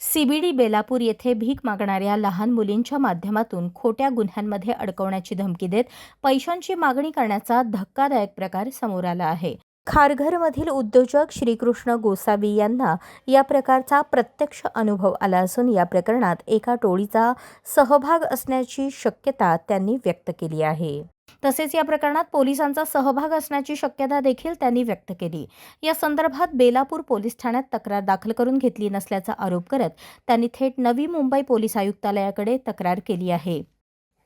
CBD Belapur येथे भीक मागणाऱ्या लहान मुलींच्या माध्यमातून खोट्या गुन्ह्यांमध्ये अडकवण्याची धमकी देत पैशांची मागणी करण्याचा धक्कादायक प्रकार समोर आला आहे. खारघरमधील उद्योजक श्रीकृष्ण गोसावी यांना या प्रकारचा प्रत्यक्ष अनुभव आला असून या प्रकरणात एका टोळीचा सहभाग असण्याची शक्यता त्यांनी व्यक्त केली आहे. तसेच या प्रकरणात पोलिसांचा सहभाग असण्याची शक्यता देखील त्यांनी व्यक्त केली. या संदर्भात बेलापूर पोलीस ठाण्यात तक्रार दाखल करून घेतली नसल्याचा आरोप करत त्यांनी थेट नवी मुंबई पोलीस आयुक्तालयाकडे तक्रार केली आहे.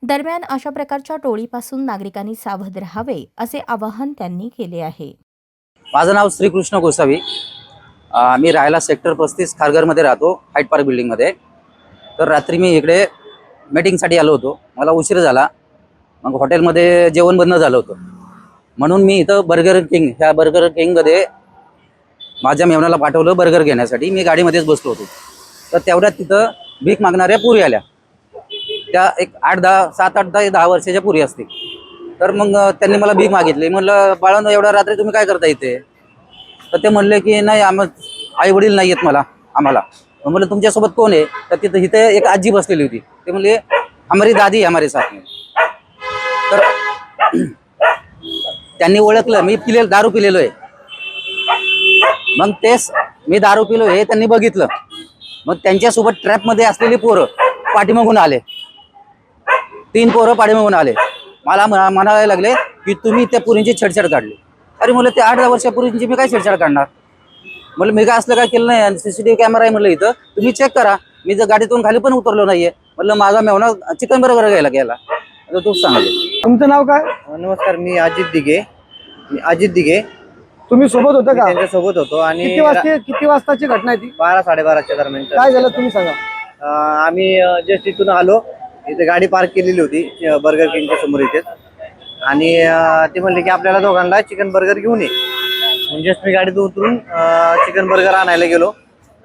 दरम्यान अशा प्रकारच्या टोळीपासून नागरिकांनी सावध राहावे असे आवाहन त्यांनी केले आहे. माझं नाव श्रीकृष्ण गोसावी. मी राहायला सेक्टर पस्तीस खारघरमध्ये राहतो हाईट पार्क बिल्डिंगमध्ये. तर रात्री मी इकडे मीटिंगसाठी आलो होतो. मला उशीर झाला. मग हॉटेलमध्ये जेवण बंद झालं होतं. म्हणून मी इथं बर्गर किंग ह्या बर्गर किंगमध्ये माझ्या मेवणाला पाठवलं बर्गर घेण्यासाठी. मी गाडीमध्येच बसलो होतो. तर तेवढ्यात तिथं भीक मागणाऱ्या पुरी आल्या. त्या एक आठ दहा सात आठ दहा दहा वर्षाच्या पुरी असतील तर मग त्यांनी मला भीक मागितली. म्हणलं बाळांनो एवढ्या रात्री तुम्ही काय करता इथे? तर ते म्हणले की नाही आम आई वडील नाही आहेत मला आम्हाला. मग म्हणलं तुमच्यासोबत कोण आहे? तर तिथं इथे एक आजी बसलेली होती. ते म्हणले हमारी दादी आहे हमारे साथ तर त्यांनी ओळखलं मी पिले दारू पिलेलो आहे. मग तेच मी दारू पिलो हे त्यांनी बघितलं. मग त्यांच्यासोबत ट्रॅपमध्ये असलेली पोरं पाठीमागून आले. तीन पोरं पाठीमागून आले. मला म्हणायला लागले की तुम्ही त्या पुरींची छेडछाड काढली. अरे म्हणलं ते आठ दहा वर्षापूर्वींची मी काय छेडछाड काढणार? म्हणलं मी काय असलं काय केलं नाही सीसीटीव्ही कॅमेरा आहे म्हणलं इथं. तुम्ही चेक करा. मी जर गाडीतून खाली पण उतरलो नाहीये. म्हणलं माझा मेवना चिकन बरोबर घ्यायला गेला. तूच सांगले तुमचं नाव काय? नमस्कार मी अजित दिघे. मी अजित दिघे. तुम्ही सोबत होतं का? त्यांच्यासोबत होतो आणि किती वाजता किती वाजताची घटना आहे ती? बारा साडेबाराच्या दरम्यान. काय झालं तुम्ही सांगा. अं, आम्ही जस्ट इथून आलो. इथे गाडी पार्क केलेली होती अं, बर्गर किंगच्या समोर इथे आणि अं, ते म्हणले की आपल्याला दोघांना चिकन बर्गर घेऊन ये. जस्ट मी गाडीतून उतरून चिकन बर्गर आणायला गेलो.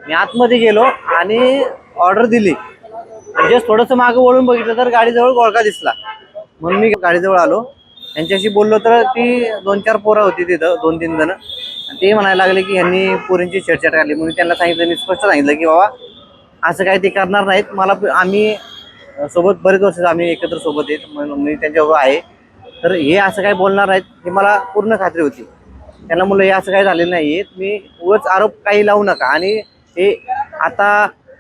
मी आतमध्ये गेलो आणि ऑर्डर दिली. जस्ट थोडंसं मागं वळून बघितलं तर गाडीजवळ गोळका दिसला. म्हणून मी गाडीजवळ आलो. त्यांच्याशी बोललो तर ती दोन चार पोरं होती तिथं दोन तीन जण. ते म्हणायला लागले की ह्यांनी पोरींची छेडछाड काढली. म्हणून त्यांना सांगितलं मी स्पष्ट सांगितलं की बाबा असं काही ते करणार नाहीत. मला आम्ही सोबत बरेच वर्ष आम्ही एकत्र सोबत येत म्हणून मी त्यांच्याबरोबर आहे. तर हे असं काही बोलणार नाहीत हे मला पूर्ण खात्री होती. त्यांना मुलं हे असं काही झालेलं नाही आहे मी उगच आरोप काही लावू नका. आणि हे आता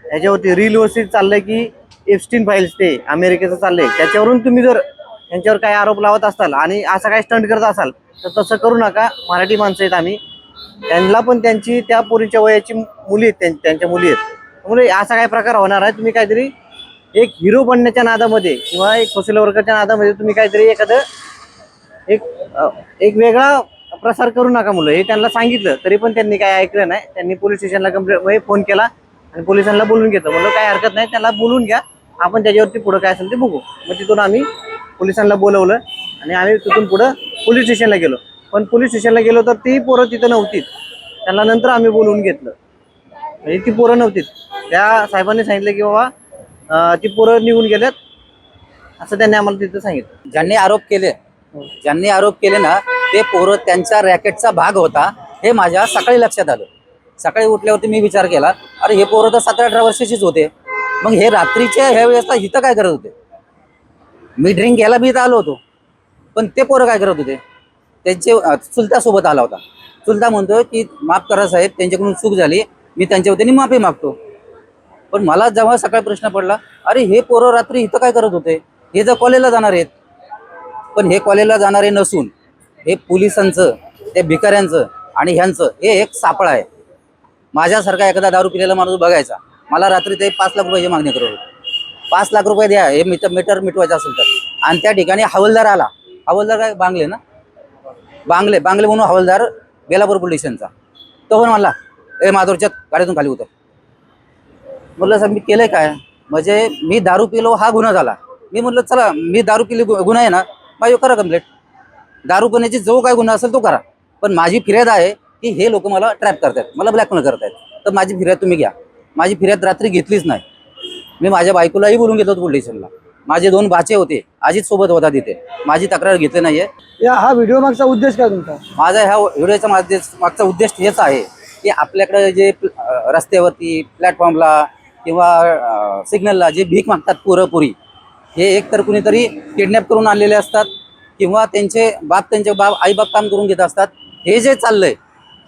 ह्याच्यावरती रीलवरती चाललंय की एफस्टीन फाईल्स ते अमेरिकेचं चाललंय. त्याच्यावरून तुम्ही जर यांच्यावर काही आरोप लावत असाल आणि असं काही स्टंट करत असाल तर तसं करू नका. मराठी माणसं आहेत आम्ही. त्यांना पण त्यांची त्या पोरीच्या वयाची मुली आहेत त्यां- त्यांच्या मुली आहेत. त्यामुळे असा काही प्रकार होणार आहे. तुम्ही काहीतरी एक हिरो बनण्याच्या नादामध्ये किंवा एक सोशल वर्करच्या नादामध्ये तुम्ही काहीतरी एखादं एक एक वेगळा प्रसार करू नका मुलं. हे त्यांना सांगितलं तरी पण त्यांनी काय ऐकलं नाही. त्यांनी पोलीस स्टेशनला कंप्लेंट फोन केला आणि पोलिसांना बोलून घेतलं. म्हणलं काही हरकत नाही त्याला बोलून घ्या. आपण त्याच्यावरती पुढं काय असेल ते बघू. मग तिथून आम्ही पोलिसांना बोलवलं आणि आम्ही तिथून पुढं पोलीस स्टेशनला गेलो. पण पोलीस स्टेशनला गेलो तर ती पोरं तिथं नव्हतीत. त्यांना नंतर आम्ही बोलवून घेतलं. म्हणजे ती पोरं नव्हतीत. त्या साहेबांनी सांगितलं की बाबा ती पोरं निघून गेल्यात असं त्यांनी आम्हाला तिथं सांगितलं. ज्यांनी आरोप केले ज्यांनी आरोप केले ना ते पोरं त्यांच्या रॅकेटचा भाग होता हे माझ्या सकाळी लक्षात आलं. सकाळी उठल्यावरती मी विचार केला अरे हे पोरं तर सतरा अठरा वर्षाचीच होते. मग हे रात्रीच्या ह्या वेळेस इथं काय करत होते? मी ड्रिंक घ्यायला मी आलो होतो. पण ते पोरं काय करत होते? त्यांचे चुलता सोबत आला होता. चुलता म्हणतो की माफ करा साहेब त्यांच्याकडून चूक झाली. मी त्यांच्या वतीने माफी मागतो. पण मला जेव्हा सकाळी प्रश्न पडला अरे हे पोरं रात्री इथं काय करत होते? हे जर कॉलेजला जाणार आहेत. पण हे कॉलेजला जाणारे नसून हे पोलिसांचं त्या भिकाऱ्यांचं आणि ह्यांचं हे एक सापळ आहे. माझ्यासारखा एखादा दारू पिलेला माणूस बघायचा. मला रात्री ते पाच लाख रुपयाची मागणी करत होते पाच लाख रुपये द्या हे मीटर मीटर मिटवायचं असेल तर. आणि त्या ठिकाणी हवालदार आला. हवालदार काय? बांगले ना? बांगले बांगले म्हणून हवालदार बेलापूर पोलीस स्टेशनचा. तो पण म्हणला ए माधुरच्या गाडीतून खाली उतर. म्हटलं सर मी केलंय काय? म्हणजे मी दारू पिलो हा गुन्हा झाला. मी म्हटलं चला मी दारू पिली गु- गुन्हा आहे ना माझी करा कंप्लेंट. दारू पिण्याची जो काय गुन्हा असेल तो करा. पण माझी फिर्याद आहे की हे लोक मला ट्रॅप करतायत. मला ब्लॅकमेल करतायत. तर माझी फिर्याद तुम्ही घ्या. माझी फिर्याद रात्री घेतलीच नाही. मी माझ्या बायकोलाही बोलून घेतलं होतं पोलीस स्टेशनला माझे दोन भाचे होते अजित सोबत होता तिथे. माझी तक्रार घेतली नाहीये. या हा व्हिडिओ मागचा उद्देश काय तुमचा? माझा ह्या व्हिडिओचा मागचा मागचा उद्देश हेच आहे की आपल्याकडे जे अ, रस्त्यावरती प्लॅटफॉर्मला किंवा सिग्नलला जे भीक मागतात पोरं पुरी हे एक तर कुणीतरी किडनॅप करून आणलेले असतात किंवा त्यांचे बाप त्यांचे बाप आईबाप काम करून घेत असतात हे जे चाललंय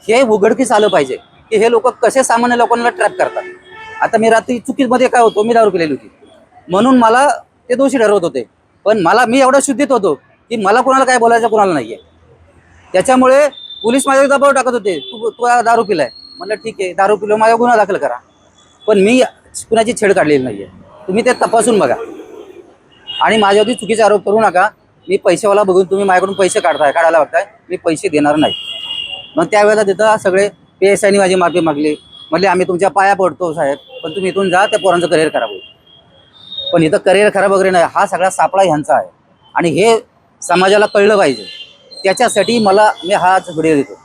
हे उघडकीस आलं पाहिजे की हे लोक कसे सामान्य लोकांना ट्रॅप करतात. आता मी रात्री चुकीमध्ये काय होतो मी दारू पिलेली होती. म्हणून मला ते दोषी ठरवत होते. पण मला मी एवढा शुद्धीत होतो की मला कोणाला काय बोलायचं कोणाला आहे त्याच्यामुळे पोलीस माझ्या दबाव टाकत होते तू तुला दारू पिलाय. म्हणलं ठीक आहे दारू पिलो माझ्या गुन्हा दाखल करा. पण मी कुणाची छेड काढलेली नाहीये. तुम्ही ते तपासून बघा. आणि माझ्यावरती चुकीचे आरोप करू नका. मी पैसेवाला बघून तुम्ही माझ्याकडून पैसे काढताय काढायला बघताय मी पैसे देणार नाही. मग त्यावेळेला तिथं सगळे पी एस आयनी माझी माफी मागली. म्हणले आम्ही तुमच्या पाया पडतो साहेब पण तुम्ही इथून जा त्या पोरांचं करिअर खराब होईल. पण इथं करिअर खराब वगैरे नाही हा सगळा सापळा ह्यांचा आहे. आणि हे समाजाला कळलं पाहिजे. त्याच्यासाठी मला मी हाच व्हिडिओ देतो.